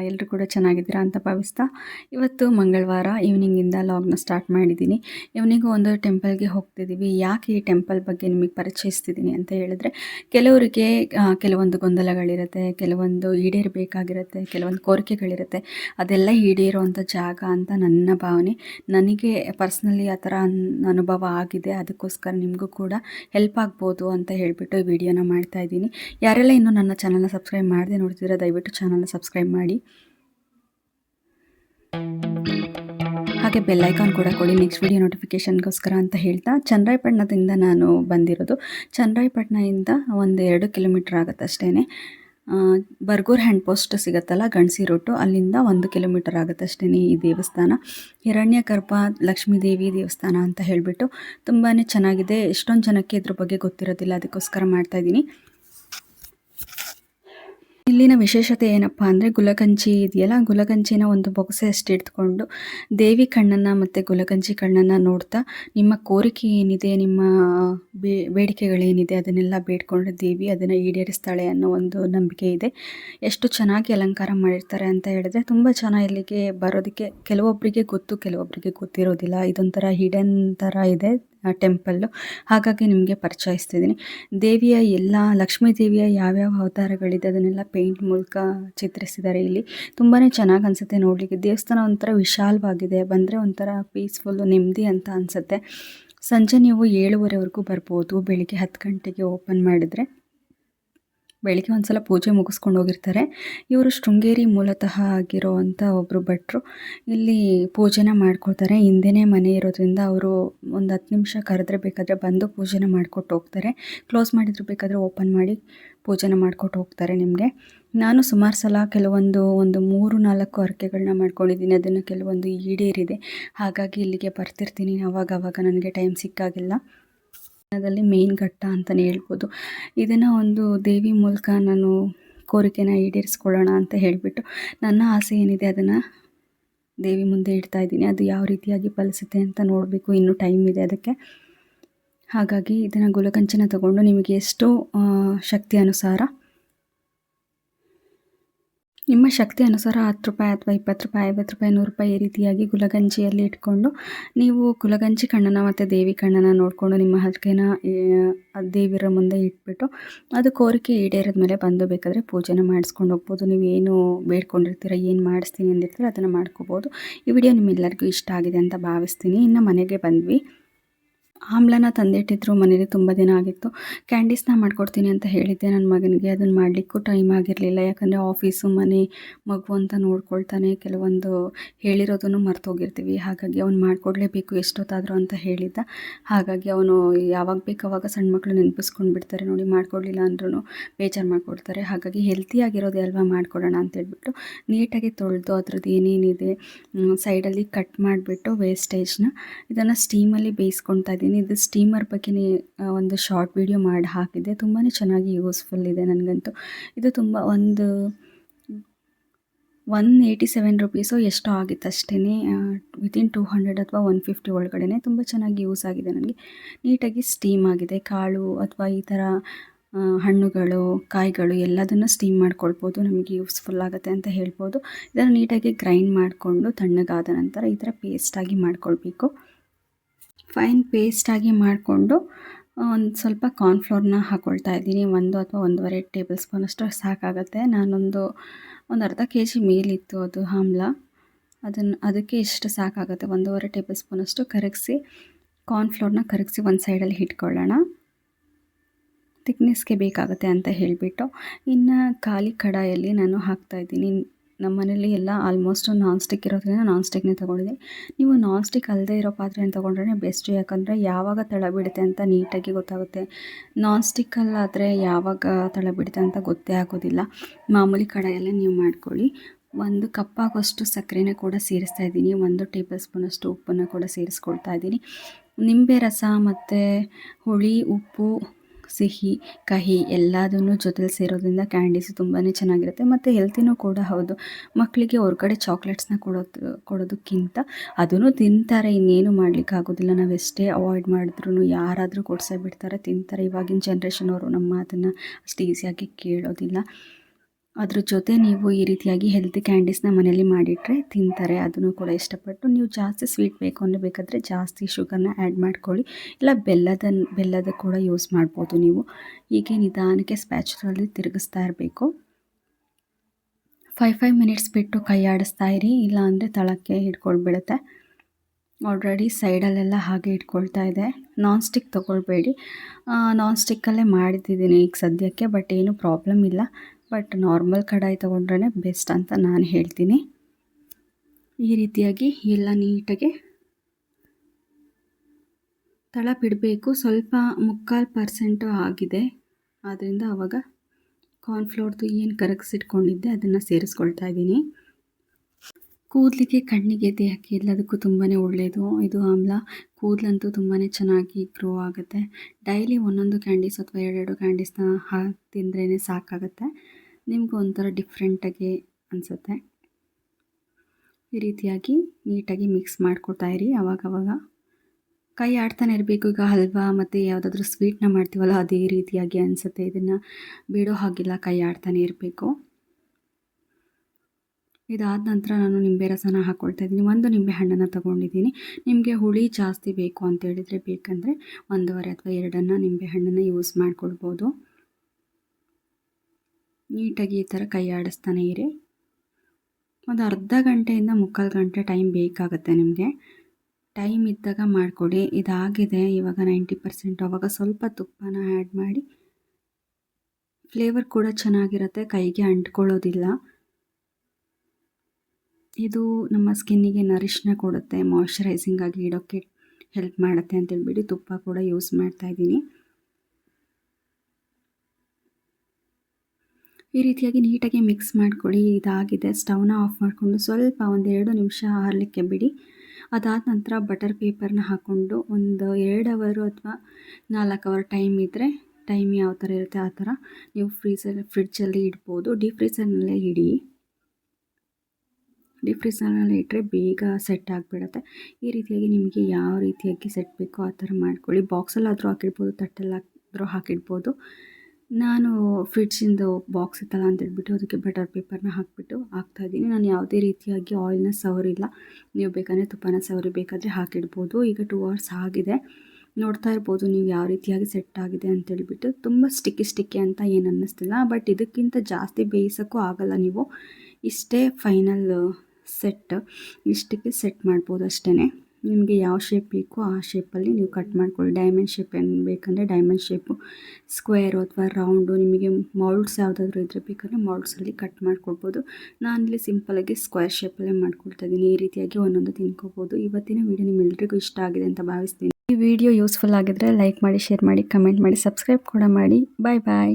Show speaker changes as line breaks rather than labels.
ಎಲ್ಲರೂ ಕೂಡ ಚೆನ್ನಾಗಿದ್ದೀರಾ ಅಂತ ಭಾವಿಸ್ತಾ ಇವತ್ತು ಮಂಗಳವಾರ ಈವ್ನಿಂಗಿಂದ ಲಾಗ್ನ ಸ್ಟಾರ್ಟ್ ಮಾಡಿದ್ದೀನಿ. ಇವ್ನಿಗೂ ಒಂದು ಟೆಂಪಲ್ಗೆ ಹೋಗ್ತಿದ್ದೀವಿ. ಯಾಕೆ ಈ ಟೆಂಪಲ್ ಬಗ್ಗೆ ನಿಮಗೆ ಪರಿಚಯಿಸ್ತಿದ್ದೀನಿ ಅಂತ ಹೇಳಿದ್ರೆ, ಕೆಲವರಿಗೆ ಕೆಲವೊಂದು ಗೊಂದಲಗಳಿರುತ್ತೆ, ಕೆಲವೊಂದು ಈಡೇರಬೇಕಾಗಿರುತ್ತೆ, ಕೆಲವೊಂದು ಕೋರಿಕೆಗಳಿರುತ್ತೆ. ಅದೆಲ್ಲ ಈಡೇರುವಂಥ ಜಾಗ ಅಂತ ನನ್ನ ಭಾವನೆ. ನನಗೆ ಪರ್ಸ್ನಲಿ ಆ ಥರ ಅನ್- ಅನುಭವ ಆಗಿದೆ. ಅದಕ್ಕೋಸ್ಕರ ನಿಮಗೂ ಕೂಡ ಹೆಲ್ಪ್ ಆಗ್ಬೋದು ಅಂತ ಹೇಳಿಬಿಟ್ಟು ಈ ವಿಡಿಯೋನ ಮಾಡ್ತಾ ಇದ್ದೀನಿ. ಯಾರೆಲ್ಲ ಇನ್ನೂ ನನ್ನ ಚಾನಲ್ನ ಸಬ್ಸ್ಕ್ರೈಬ್ ಮಾಡದೆ ನೋಡ್ತಿದ್ರೆ ದಯವಿಟ್ಟು ಚಾನಲ್ನ ಸಬ್ಸ್ಕ್ರೈಬ್ ಮಾಡಿ. ಹಾಗೆ ಬೆಲ್ ಐಕಾನ್ ಕೂಡ ಕೊಡಿ ನೆಕ್ಸ್ಟ್ ವಿಡಿಯೋ ನೋಟಿಫಿಕೇಷನ್ಗೋಸ್ಕರ ಅಂತ ಹೇಳ್ತಾ ಚನ್ನರಾಯಪಟ್ಟಣದಿಂದ ನಾನು ಬಂದಿರೋದು. ಚನ್ನರಾಯಪಟ್ಟಣದಿಂದ ಒಂದು ಎರಡು ಕಿಲೋಮೀಟ್ರ್ ಆಗುತ್ತೆ ಅಷ್ಟೇ ಬರ್ಗೂರ್ ಹ್ಯಾಂಡ್ ಪೋಸ್ಟ್ ಸಿಗುತ್ತಲ್ಲ ಗಣಸಿ ರೋಟು ಅಲ್ಲಿಂದ ಒಂದು ಕಿಲೋಮೀಟರ್ ಆಗುತ್ತೆ ಅಷ್ಟೇ ಈ ದೇವಸ್ಥಾನ. ಹಿರಣ್ಯ ಲಕ್ಷ್ಮೀದೇವಿ ಲಕ್ಷ್ಮೀ ದೇವಿ ದೇವಸ್ಥಾನ ಅಂತ ಹೇಳಿಬಿಟ್ಟು ತುಂಬಾ ಚೆನ್ನಾಗಿದೆ. ಎಷ್ಟೊಂದು ಜನಕ್ಕೆ ಇದ್ರ ಬಗ್ಗೆ ಗೊತ್ತಿರೋದಿಲ್ಲ, ಅದಕ್ಕೋಸ್ಕರ ಮಾಡ್ತಾ ಇದ್ದೀನಿ. ಇಲ್ಲಿನ ವಿಶೇಷತೆ ಏನಪ್ಪ ಅಂದರೆ ಗುಲಗಂಜಿ ಇದೆಯಲ್ಲ? ಗುಲಗಂಜಿನ ಒಂದು ಬೊಗಸೆ ಅಷ್ಟು ಇಟ್ಕೊಂಡು ದೇವಿ ಕಣ್ಣನ್ನು ಮತ್ತು ಗುಲಗಂಜಿ ಕಣ್ಣನ್ನು ನೋಡ್ತಾ ನಿಮ್ಮ ಕೋರಿಕೆ ಏನಿದೆ, ನಿಮ್ಮ ಬೇ, ಬೇಡಿಕೆಗಳೇನಿದೆ ಅದನ್ನೆಲ್ಲ ಬೇಡ್ಕೊಂಡ್ರೆ ದೇವಿ ಅದನ್ನು ಈಡೇರಿಸ್ತಾಳೆ ಅನ್ನೋ ಒಂದು ನಂಬಿಕೆ ಇದೆ. ಎಷ್ಟು ಚೆನ್ನಾಗಿ ಅಲಂಕಾರ ಮಾಡಿರ್ತಾರೆ ಅಂತ ಹೇಳಿದ್ರೆ ತುಂಬ ಜನ ಇಲ್ಲಿಗೆ ಬರೋದಕ್ಕೆ ಕೆಲವೊಬ್ಬರಿಗೆ ಗೊತ್ತು ಕೆಲವೊಬ್ಬರಿಗೆ ಗೊತ್ತಿರೋದಿಲ್ಲ. ಇದೊಂಥರ ಹಿಡನ್ ಥರ ಇದೆ. ಟೆಂಪಲ್ಲು. ಹಾಗಾಗಿ ನಿಮಗೆ ಪರಿಚಯಿಸ್ತಿದ್ದೀನಿ. ದೇವಿಯ ಎಲ್ಲ, ಲಕ್ಷ್ಮೀ ದೇವಿಯ ಯಾವ್ಯಾವ ಅವತಾರಗಳಿದೆ ಅದನ್ನೆಲ್ಲ ಪೇಂಟ್ ಮೂಲಕ ಚಿತ್ರಿಸಿದ್ದಾರೆ ಇಲ್ಲಿ. ತುಂಬಾ ಚೆನ್ನಾಗಿ ಅನಿಸುತ್ತೆ ನೋಡಲಿಕ್ಕೆ. ದೇವಸ್ಥಾನ ಒಂಥರ ವಿಶಾಲವಾಗಿದೆ, ಬಂದರೆ ಒಂಥರ ಪೀಸ್ಫುಲ್ಲು ನೆಮ್ಮದಿ ಅಂತ ಅನಿಸುತ್ತೆ. ಸಂಜೆ ನೀವು ಏಳುವರೆವರೆಗೂ ಬರ್ಬೋದು, ಬೆಳಿಗ್ಗೆ ಹತ್ತು ಗಂಟೆಗೆ ಓಪನ್ ಮಾಡಿದರೆ. ಬೆಳಿಗ್ಗೆ ಒಂದು ಸಲ ಪೂಜೆ ಮುಗಿಸ್ಕೊಂಡು ಹೋಗಿರ್ತಾರೆ. ಇವರು ಶೃಂಗೇರಿ ಮೂಲತಃ ಆಗಿರೋವಂಥ ಒಬ್ಬರು ಭಟ್ರು. ಇಲ್ಲಿ ಪೂಜೆನ ಮಾಡ್ಕೊಳ್ತಾರೆ. ಹಿಂದೆನೇ ಮನೆ ಇರೋದ್ರಿಂದ ಅವರು ಒಂದು ಹತ್ತು ನಿಮಿಷ ಕರೆದ್ರೆ ಬೇಕಾದರೆ ಬಂದು ಪೂಜೆನ ಮಾಡಿಕೊಟ್ಟು ಹೋಗ್ತಾರೆ. ಕ್ಲೋಸ್ ಮಾಡಿದ್ರು ಬೇಕಾದರೆ ಓಪನ್ ಮಾಡಿ ಪೂಜೆನ ಮಾಡಿಕೊಟ್ಟು ಹೋಗ್ತಾರೆ ನಿಮಗೆ. ನಾನು ಸುಮಾರು ಸಲ ಕೆಲವೊಂದು ಒಂದು ಮೂರು ನಾಲ್ಕು ಅರ್ಕೆಗಳನ್ನ ಮಾಡ್ಕೊಂಡಿದ್ದೀನಿ. ಅದನ್ನು ಕೆಲವೊಂದು ಈಡೇರಿದೆ. ಹಾಗಾಗಿ ಇಲ್ಲಿಗೆ ಬರ್ತಿರ್ತೀನಿ. ಅವಾಗ ಅವಾಗ ನನಗೆ ಟೈಮ್ ಸಿಕ್ಕಾಗಿಲ್ಲ. ದಲ್ಲಿ ಮೇನ್ ಘಟ್ಟ ಅಂತಲೇ ಹೇಳ್ಬೋದು. ಇದನ್ನು ಒಂದು ದೇವಿ ಮೂಲಕ ನಾನು ಕೋರಿಕೆನ ಈಡೇರಿಸ್ಕೊಳ್ಳೋಣ ಅಂತ ಹೇಳಿಬಿಟ್ಟು ನನ್ನ ಆಸೆ ಏನಿದೆ ಅದನ್ನು ದೇವಿ ಮುಂದೆ ಇಡ್ತಾ ಇದ್ದೀನಿ. ಅದು ಯಾವ ರೀತಿಯಾಗಿ ಫಲಿಸುತ್ತೆ ಅಂತ ನೋಡಬೇಕು. ಇನ್ನೂ ಟೈಮ್ ಇದೆ ಅದಕ್ಕೆ. ಹಾಗಾಗಿ ಇದನ್ನು ಗುಲಕಂಚನ ತಗೊಂಡು ನಿಮಗೆ ಎಷ್ಟು ಶಕ್ತಿ ಅನುಸಾರ ನಿಮ್ಮ ಶಕ್ತಿ ಅನುಸಾರ ಹತ್ತು ರೂಪಾಯಿ ಅಥವಾ ಇಪ್ಪತ್ತು ರೂಪಾಯಿ, ಐವತ್ತು ರೂಪಾಯಿ, ನೂರು ರೂಪಾಯಿ ಈ ರೀತಿಯಾಗಿ ಗುಲಗಂಜಿಯಲ್ಲಿ ಇಟ್ಕೊಂಡು ನೀವು ಗುಲಗಂಜಿ ಕಣ್ಣನ ಮತ್ತು ದೇವಿ ಕಣ್ಣನ ನೋಡಿಕೊಂಡು ನಿಮ್ಮ ಹರಕೆನ ದೇವಿರ ಮುಂದೆ ಇಟ್ಬಿಟ್ಟು ಅದು ಕೋರಿಕೆ ಈಡೇರಿದ ಮೇಲೆ ಬಂದು ಬೇಕಾದರೆ ಪೂಜೆನ ಮಾಡಿಸ್ಕೊಂಡು ಹೋಗ್ಬೋದು. ನೀವು ಏನು ಬೇಡ್ಕೊಂಡಿರ್ತೀರ, ಏನು ಮಾಡಿಸ್ತೀನಿ ಅಂದಿರ್ತೀರ ಅದನ್ನು ಮಾಡ್ಕೋಬೋದು. ಈ ವಿಡಿಯೋ ನಿಮ್ಮೆಲ್ಲರಿಗೂ ಇಷ್ಟ ಆಗಿದೆ ಅಂತ ಭಾವಿಸ್ತೀನಿ. ಇನ್ನು ಮನೆಗೆ ಬಂದ್ವಿ. ಆಮ್ಲನ ತಂದಿಟ್ಟಿದ್ರು ಮನೇಲಿ ತುಂಬ ದಿನ ಆಗಿತ್ತು. ಕ್ಯಾಂಡೀಸ್ನ ಮಾಡ್ಕೊಡ್ತೀನಿ ಅಂತ ಹೇಳಿದ್ದೆ ನನ್ನ ಮಗನಿಗೆ. ಅದನ್ನು ಮಾಡಲಿಕ್ಕೂ ಟೈಮ್ ಆಗಿರಲಿಲ್ಲ. ಯಾಕಂದರೆ ಆಫೀಸು ಮನೆ, ಮಗು ಅಂತ ನೋಡ್ಕೊಳ್ತಾನೆ. ಕೆಲವೊಂದು ಹೇಳಿರೋದನ್ನು ಮರ್ತೋಗಿರ್ತೀವಿ. ಹಾಗಾಗಿ ಅವ್ನು ಮಾಡಿಕೊಡ್ಲೇಬೇಕು ಎಷ್ಟೊತ್ತಾದರೂ ಅಂತ ಹೇಳಿದ್ದ. ಹಾಗಾಗಿ ಅವನು ಯಾವಾಗ ಬೇಕು ಅವಾಗ ಸಣ್ಣ ಮಕ್ಕಳು ನೆನಪಿಸ್ಕೊಂಡು ಬಿಡ್ತಾರೆ. ನೋಡಿ, ಮಾಡಿಕೊಡ್ಲಿಲ್ಲ ಅಂದ್ರೂ ಬೇಜಾರು ಮಾಡಿಕೊಡ್ತಾರೆ. ಹಾಗಾಗಿ ಹೆಲ್ತಿಯಾಗಿರೋದೇ ಅಲ್ವಾ ಮಾಡಿಕೊಡೋಣ ಅಂತೇಳ್ಬಿಟ್ಟು ನೀಟಾಗಿ ತೊಳೆದು ಅದ್ರದ್ದು ಏನೇನಿದೆ ಸೈಡಲ್ಲಿ ಕಟ್ ಮಾಡಿಬಿಟ್ಟು ವೇಸ್ಟೇಜ್ನ ಇದನ್ನು ಸ್ಟೀಮಲ್ಲಿ ಬೇಯಿಸ್ಕೊಳ್ತಾ ಇದ್ದೀನಿ. ಇದು ಸ್ಟೀಮರ್ ಬಗ್ಗೆ ಒಂದು ಶಾರ್ಟ್ ವಿಡಿಯೋ ಮಾಡಿ ಹಾಕಿದ್ದೆ. ತುಂಬಾ ಚೆನ್ನಾಗಿ ಯೂಸ್ಫುಲ್ ಇದೆ ನನಗಂತೂ. ಇದು ತುಂಬ ಒಂದು ಒನ್ ಏಯ್ಟಿ ಸೆವೆನ್ ರುಪೀಸು ಎಷ್ಟೋ ಆಗಿತ್ತು ಅಷ್ಟೇ ವಿತಿನ್ ಟೂ ಹಂಡ್ರೆಡ್ ಅಥವಾ ಒನ್ ಫಿಫ್ಟಿ ಒಳಗಡೆ ತುಂಬ ಚೆನ್ನಾಗಿ ಯೂಸ್ ಆಗಿದೆ ನನಗೆ. ನೀಟಾಗಿ ಸ್ಟೀಮ್ ಆಗಿದೆ. ಕಾಳು ಅಥವಾ ಈ ಥರ ಹಣ್ಣುಗಳು, ಕಾಯಿಗಳು ಎಲ್ಲದನ್ನು ಸ್ಟೀಮ್ ಮಾಡ್ಕೊಳ್ಬೋದು. ನಮಗೆ ಯೂಸ್ಫುಲ್ ಆಗುತ್ತೆ ಅಂತ ಹೇಳ್ಬೋದು. ಇದನ್ನು ನೀಟಾಗಿ ಗ್ರೈಂಡ್ ಮಾಡಿಕೊಂಡು ತಣ್ಣಗಾದ ನಂತರ ಈ ಥರ ಪೇಸ್ಟಾಗಿ ಮಾಡ್ಕೊಳ್ಬೇಕು. ಫೈನ್ ಪೇಸ್ಟಾಗಿ ಮಾಡಿಕೊಂಡು ಒಂದು ಸ್ವಲ್ಪ ಕಾರ್ನ್ಫ್ಲೋರ್ನ ಹಾಕ್ಕೊಳ್ತಾ ಇದ್ದೀನಿ. ಒಂದು ಅಥವಾ ಒಂದೂವರೆ ಟೇಬಲ್ ಸ್ಪೂನ್ ಅಷ್ಟು ಸಾಕಾಗುತ್ತೆ. ನಾನೊಂದು, ಒಂದು ಅರ್ಧ ಕೆ ಜಿ ಮೇಲಿತ್ತು ಅದು ಆಮ್ಲ. ಅದನ್ನು ಅದಕ್ಕೆ ಇಷ್ಟು ಸಾಕಾಗುತ್ತೆ. ಒಂದೂವರೆ ಟೇಬಲ್ ಸ್ಪೂನಷ್ಟು ಕರಗಿಸಿ ಕಾರ್ನ್ಫ್ಲೋರ್ನ ಕರಗಿಸಿ ಒಂದು ಸೈಡಲ್ಲಿ ಇಟ್ಕೊಳ್ಳೋಣ. ತಿಕ್ನೆಸ್ಗೆ ಬೇಕಾಗುತ್ತೆ ಅಂತ ಹೇಳಿಬಿಟ್ಟು, ಇನ್ನು ಖಾಲಿ ಕಡಾಯಲ್ಲಿ ನಾನು ಹಾಕ್ತಾಯಿದ್ದೀನಿ ನಮ್ಮ ಮನೇಲಿ ಎಲ್ಲ ಆಲ್ಮೋಸ್ಟ್ ನಾನ್ ಸ್ಟಿಕ್ ಇರೋದ್ರಿಂದ ನಾನ್ ಸ್ಟಿಕ್ನೇ ತೊಗೊಂಡಿದ್ದೀನಿ ನೀವು ನಾನ್ ಸ್ಟಿಕ್ ಅಲ್ಲದೆ ಇರೋ ಪಾತ್ರೆನ ತೊಗೊಂಡ್ರೆ ಬೆಸ್ಟ್ ಯಾಕಂದರೆ ಯಾವಾಗ ತಳ ಬಿಡುತ್ತೆ ಅಂತ ನೀಟಾಗಿ ಗೊತ್ತಾಗುತ್ತೆ. ನಾನ್ ಸ್ಟಿಕ್ಕಲ್ಲಾದರೆ ಯಾವಾಗ ತಳ ಬಿಡುತ್ತೆ ಅಂತ ಗೊತ್ತೇ ಆಗೋದಿಲ್ಲ. ಮಾಮೂಲಿ ಕಡಾಯಲ್ಲೇ ನೀವು ಮಾಡ್ಕೊಳ್ಳಿ. ಒಂದು ಕಪ್ಪಾಗೋಷ್ಟು ಸಕ್ಕರೆನ ಕೂಡ ಸೇರಿಸ್ತಾ ಇದ್ದೀನಿ. ಒಂದು ಟೇಬಲ್ ಸ್ಪೂನಷ್ಟು ಉಪ್ಪನ್ನು ಕೂಡ ಸೇರಿಸ್ಕೊಳ್ತಾ ಇದ್ದೀನಿ. ನಿಂಬೆ ರಸ ಮತ್ತು ಹುಳಿ, ಉಪ್ಪು ಸಿಹಿ, ಕಹಿ ಎಲ್ಲದನ್ನು ಜೊತೆಲಿ ಸೇರೋದ್ರಿಂದ ಕ್ಯಾಂಡೀಸ್ ತುಂಬಾ ಚೆನ್ನಾಗಿರುತ್ತೆ. ಮತ್ತು ಹೆಲ್ತಿನೂ ಕೂಡ ಹೌದು. ಮಕ್ಕಳಿಗೆ ಹೊರ್ಗಡೆ ಚಾಕ್ಲೇಟ್ಸ್ನ ಕೊಡೋದು, ಕೊಡೋದಕ್ಕಿಂತ ಅದನ್ನು ತಿಂತಾರೆ, ಇನ್ನೇನು ಮಾಡಲಿಕ್ಕಾಗೋದಿಲ್ಲ ನಾವು ಎಷ್ಟೇ ಅವಾಯ್ಡ್ ಮಾಡಿದ್ರು ಯಾರಾದರೂ ಕೊಡಿಸೇ ಬಿಡ್ತಾರೆ, ತಿಂತಾರೆ. ಇವಾಗಿನ ಜನ್ರೇಷನ್ ಅವರು ನಮ್ಮ ಅದನ್ನು ಅಷ್ಟು ಈಸಿಯಾಗಿ ಕೇಳೋದಿಲ್ಲ. ಅದ್ರ ಜೊತೆ ನೀವು ಈ ರೀತಿಯಾಗಿ ಹೆಲ್ತಿ ಕ್ಯಾಂಡೀಸ್ನ ಮನೇಲಿ ಮಾಡಿಟ್ರೆ ತಿಂತಾರೆ. ಅದನ್ನು ಕೂಡ ಇಷ್ಟಪಟ್ಟು ನೀವು ಜಾಸ್ತಿ ಸ್ವೀಟ್ ಬೇಕು ಅಂದರೆ ಬೇಕಾದರೆ ಜಾಸ್ತಿ ಶುಗರ್ನ ಆ್ಯಡ್ ಮಾಡ್ಕೊಳ್ಳಿ. ಇಲ್ಲ ಬೆಲ್ಲದ ಬೆಲ್ಲದ ಕೂಡ ಯೂಸ್ ಮಾಡ್ಬೋದು ನೀವು. ಹೀಗೆ ನಿಧಾನಕ್ಕೆ ಸ್ಪ್ಯಾಚುಲಲ್ಲಿ ತಿರುಗಿಸ್ತಾ ಇರಬೇಕು. ಫೈವ್ ಫೈವ್ ಮಿನಿಟ್ಸ್ ಬಿಟ್ಟು ಕೈ ಆಡಿಸ್ತಾ ಇರಿ. ಇಲ್ಲಾಂದರೆ ತಳಕ್ಕೆ ಹಿಡ್ಕೊಳ್ಬಿಡುತ್ತೆ ಆಲ್ರೆಡಿ ಸೈಡಲ್ಲೆಲ್ಲ ಹಾಗೆ ಇಟ್ಕೊಳ್ತಾ ಇದೆ. ನಾನ್ ಸ್ಟಿಕ್ ತೊಗೊಳ್ಬೇಡಿ ನಾನ್ ಸ್ಟಿಕ್ಕಲ್ಲೇ ಮಾಡಿದ್ದೀನಿ ಈಗ ಸದ್ಯಕ್ಕೆ ಬಟ್ ಏನು ಪ್ರಾಬ್ಲಮ್ ಇಲ್ಲ. ಬಟ್ ನಾರ್ಮಲ್ ಕಡಾಯಿ ತೊಗೊಂಡ್ರೆ ಬೆಸ್ಟ್ ಅಂತ ನಾನು ಹೇಳ್ತೀನಿ. ಈ ರೀತಿಯಾಗಿ ಎಲ್ಲ ನೀಟಾಗಿ ತಳ ಬಿಡಬೇಕು ಸ್ವಲ್ಪ ಮುಕ್ಕಾಲು ಪರ್ಸೆಂಟು ಆಗಿದೆ. ಆದ್ದರಿಂದ ಆವಾಗ ಕಾರ್ನ್ಫ್ಲೋರ್ದು ಏನು ಕರಗಿಸಿಟ್ಕೊಂಡಿದ್ದೆ ಅದನ್ನು ಸೇರಿಸ್ಕೊಳ್ತಾ ಇದ್ದೀನಿ. ಕೂದಲಿಗೆ ಕಣ್ಣಿಗೆ ದೇಹಕ್ಕೆ ಎಲ್ಲದಕ್ಕೂ ತುಂಬಾ ಒಳ್ಳೆಯದು ಇದು ಆಮ್ಲ, ಕೂದಲಂತೂ ತುಂಬಾ ಚೆನ್ನಾಗಿ ಗ್ರೋ ಆಗುತ್ತೆ. ಡೈಲಿ ಒಂದೊಂದು ಕ್ಯಾಂಡೀಸ್ ಅಥವಾ ಎರಡೆರಡು ಕ್ಯಾಂಡೀಸ್ನ ಹಾ ತಿಂದ್ರೇ ಸಾಕಾಗುತ್ತೆ. ನಿಮಗೂ ಒಂಥರ ಡಿಫ್ರೆಂಟಾಗಿ ಅನಿಸುತ್ತೆ. ಈ ರೀತಿಯಾಗಿ ನೀಟಾಗಿ ಮಿಕ್ಸ್ ಇರಿ ಅವಾಗವಾಗ. ಕೈ ಆಡ್ತಾನೆ ಇರಬೇಕು, ಈಗ ಹಲ್ವಾ ಮತ್ತು ಯಾವುದಾದ್ರೂ ಸ್ವೀಟ್ನ ಮಾಡ್ತೀವಲ್ಲ, ಅದೇ ರೀತಿಯಾಗಿ ಅನಿಸುತ್ತೆ. ಇದನ್ನು ಬಿಡೋ ಹಾಗಿಲ್ಲ, ಕೈ ಆಡ್ತಾನೆ ಇರಬೇಕು. ಇದಾದ ನಂತರ ನಾನು ನಿಂಬೆ ರಸನ ಹಾಕ್ಕೊಳ್ತಾ ಇದ್ದೀನಿ. ಒಂದು ನಿಂಬೆ ಹಣ್ಣನ್ನು ತೊಗೊಂಡಿದ್ದೀನಿ. ನಿಮಗೆ ಹುಳಿ ಜಾಸ್ತಿ ಬೇಕು ಅಂತ ಹೇಳಿದರೆ ಬೇಕಂದರೆ ಒಂದೂವರೆ ಅಥವಾ ಎರಡನ್ನು ನಿಂಬೆ ಹಣ್ಣನ್ನು ಯೂಸ್ ಮಾಡ್ಕೊಳ್ಬೋದು. ನೀಟಾಗಿ ಈ ಥರ ಕೈ ಆಡಿಸ್ತಾನೆ ಇರಿ. ಒಂದು ಅರ್ಧ ಗಂಟೆಯಿಂದ ಮುಕ್ಕಾಲು ಗಂಟೆ ಟೈಮ್ ಬೇಕಾಗುತ್ತೆ ನಿಮಗೆ. ಟೈಮ್ ಇದ್ದಾಗ ಮಾಡಿಕೊಡಿ. ಇದಾಗಿದೆ. ಇವಾಗ ನೈಂಟಿ ಪರ್ಸೆಂಟ್. ಅವಾಗ ಸ್ವಲ್ಪ ತುಪ್ಪನ ಆ್ಯಡ್ ಮಾಡಿ. ಫ್ಲೇವರ್ ಕೂಡ ಚೆನ್ನಾಗಿರುತ್ತೆ. ಕೈಗೆ ಅಂಟ್ಕೊಳ್ಳೋದಿಲ್ಲ. ಇದು ನಮ್ಮ ಸ್ಕಿನ್ನಿಗೆ ನರಿಶ್ನ ಕೊಡುತ್ತೆ. ಮಾಯ್ಶ್ಚರೈಸಿಂಗ್ ಆಗಿ ಇಡೋಕ್ಕೆ ಹೆಲ್ಪ್ ಮಾಡುತ್ತೆ ಅಂತೇಳ್ಬಿಟ್ಟು ತುಪ್ಪ ಕೂಡ ಯೂಸ್ ಮಾಡ್ತಾ ಈ ರೀತಿಯಾಗಿ ನೀಟಾಗಿ ಮಿಕ್ಸ್ ಮಾಡ್ಕೊಳ್ಳಿ. ಇದಾಗಿದೆ. ಸ್ಟವ್ನ ಆಫ್ ಮಾಡಿಕೊಂಡು ಸ್ವಲ್ಪ ಒಂದೆರಡು ನಿಮಿಷ ಆರಲಿಕ್ಕೆ ಬಿಡಿ. ಅದಾದ ನಂತರ ಬಟರ್ ಪೇಪರ್ನ ಹಾಕ್ಕೊಂಡು ಒಂದು ಎರಡು ಅವರು ಅಥವಾ ನಾಲ್ಕು ಅವರ್ ಟೈಮ್ ಇದ್ದರೆ ಟೈಮ್ ಯಾವ ಥರ ಇರುತ್ತೆ ಆ ಥರ ನೀವು ಫ್ರೀಸರ್ ಫ್ರಿಡ್ಜಲ್ಲಿ ಇಡ್ಬೋದು. ಡೀಪ್ ಫ್ರೀಸರ್ನಲ್ಲೇ ಇಡಿ. ಡೀಪ್ ಫ್ರೀಸರ್ನಲ್ಲಿ ಇಟ್ಟರೆ ಬೇಗ ಸೆಟ್ ಆಗಿಬಿಡುತ್ತೆ. ಈ ರೀತಿಯಾಗಿ ನಿಮಗೆ ಯಾವ ರೀತಿಯಾಗಿ ಸೆಟ್ ಬೇಕೋ ಆ ಥರ ಮಾಡ್ಕೊಳ್ಳಿ. ಬಾಕ್ಸಲ್ಲಾದರೂ ಹಾಕಿಡ್ಬೋದು, ತಟ್ಟೆಲ್ಲಾದರೂ ಹಾಕಿಡ್ಬೋದು. ನಾನು ಫಿಡ್ಸಿಂದು ಬಾಕ್ಸ್ ಇತ್ತಲ್ಲ ಅಂತ ಹೇಳ್ಬಿಟ್ಟು ಅದಕ್ಕೆ ಬಟರ್ ಪೇಪರ್ನ ಹಾಕಿಬಿಟ್ಟು ಹಾಕ್ತಾಯಿದ್ದೀನಿ ನಾನು ಯಾವುದೇ ರೀತಿಯಾಗಿ ಆಯಿಲ್ನ ಸವರಿಲ್ಲ. ನೀವು ಬೇಕಾದರೆ ತುಪ್ಪನ ಸವರಿ ಬೇಕಾದರೆ ಹಾಕಿಡ್ಬೋದು. ಈಗ ಟೂ ಅವರ್ಸ್ ಆಗಿದೆ. ನೋಡ್ತಾ ಇರ್ಬೋದು ನೀವು ಯಾವ ರೀತಿಯಾಗಿ ಸೆಟ್ ಆಗಿದೆ ಅಂತೇಳ್ಬಿಟ್ಟು ತುಂಬ ಸ್ಟಿಕ್ಕಿ ಸ್ಟಿಕ್ಕಿ ಅಂತ ಏನು ಅನ್ನಿಸ್ತಿಲ್ಲ. ಬಟ್ ಇದಕ್ಕಿಂತ ಜಾಸ್ತಿ ಬೇಯಿಸೋಕ್ಕೂ ಆಗಲ್ಲ ನೀವು. ಇಷ್ಟೇ ಫೈನಲ್ ಸೆಟ್ ಇಷ್ಟಕ್ಕೆ ಸೆಟ್ ಮಾಡ್ಬೋದು ಅಷ್ಟೇ ನಿಮಗೆ ಯಾವ ಶೇಪ್ ಬೇಕೋ ಆ ಶೇಪಲ್ಲಿ ನೀವು ಕಟ್ ಮಾಡ್ಕೊಳ್ಳಿ. ಡೈಮಂಡ್ ಶೇಪ್ ಏನು ಬೇಕಂದರೆ ಡೈಮಂಡ್ ಶೇಪು ಸ್ಕ್ವೇರು ಅಥವಾ ರೌಂಡು ನಿಮಗೆ ಮೌಲ್ಡ್ಸ್ ಯಾವುದಾದ್ರೂ ಇದ್ದರೆ ಬೇಕಂದರೆ ಮೌಲ್ಡ್ಸಲ್ಲಿ ಕಟ್ ಮಾಡ್ಕೊಳ್ಬೋದು. ನಾನಿಲ್ಲಿ ಸಿಂಪಲಾಗಿ ಸ್ಕ್ವೇರ್ ಶೇಪಲ್ಲೇ ಮಾಡ್ಕೊಳ್ತಾ ಇದ್ದೀನಿ. ಈ ರೀತಿಯಾಗಿ ಒಂದೊಂದು ತಿನ್ಕೋಬೋದು. ಇವತ್ತಿನ ವೀಡಿಯೋ ನಿಮ್ಮೆಲ್ಲರಿಗೂ ಇಷ್ಟ ಆಗಿದೆ ಅಂತ ಭಾವಿಸ್ತೀನಿ. ಈ ವಿಡಿಯೋ ಯೂಸ್ಫುಲ್ ಆಗಿದ್ರೆ ಲೈಕ್ ಮಾಡಿ ಶೇರ್ ಮಾಡಿ ಕಮೆಂಟ್ ಮಾಡಿ ಸಬ್ಸ್ಕ್ರೈಬ್ ಕೂಡ ಮಾಡಿ. ಬಾಯ್ ಬಾಯ್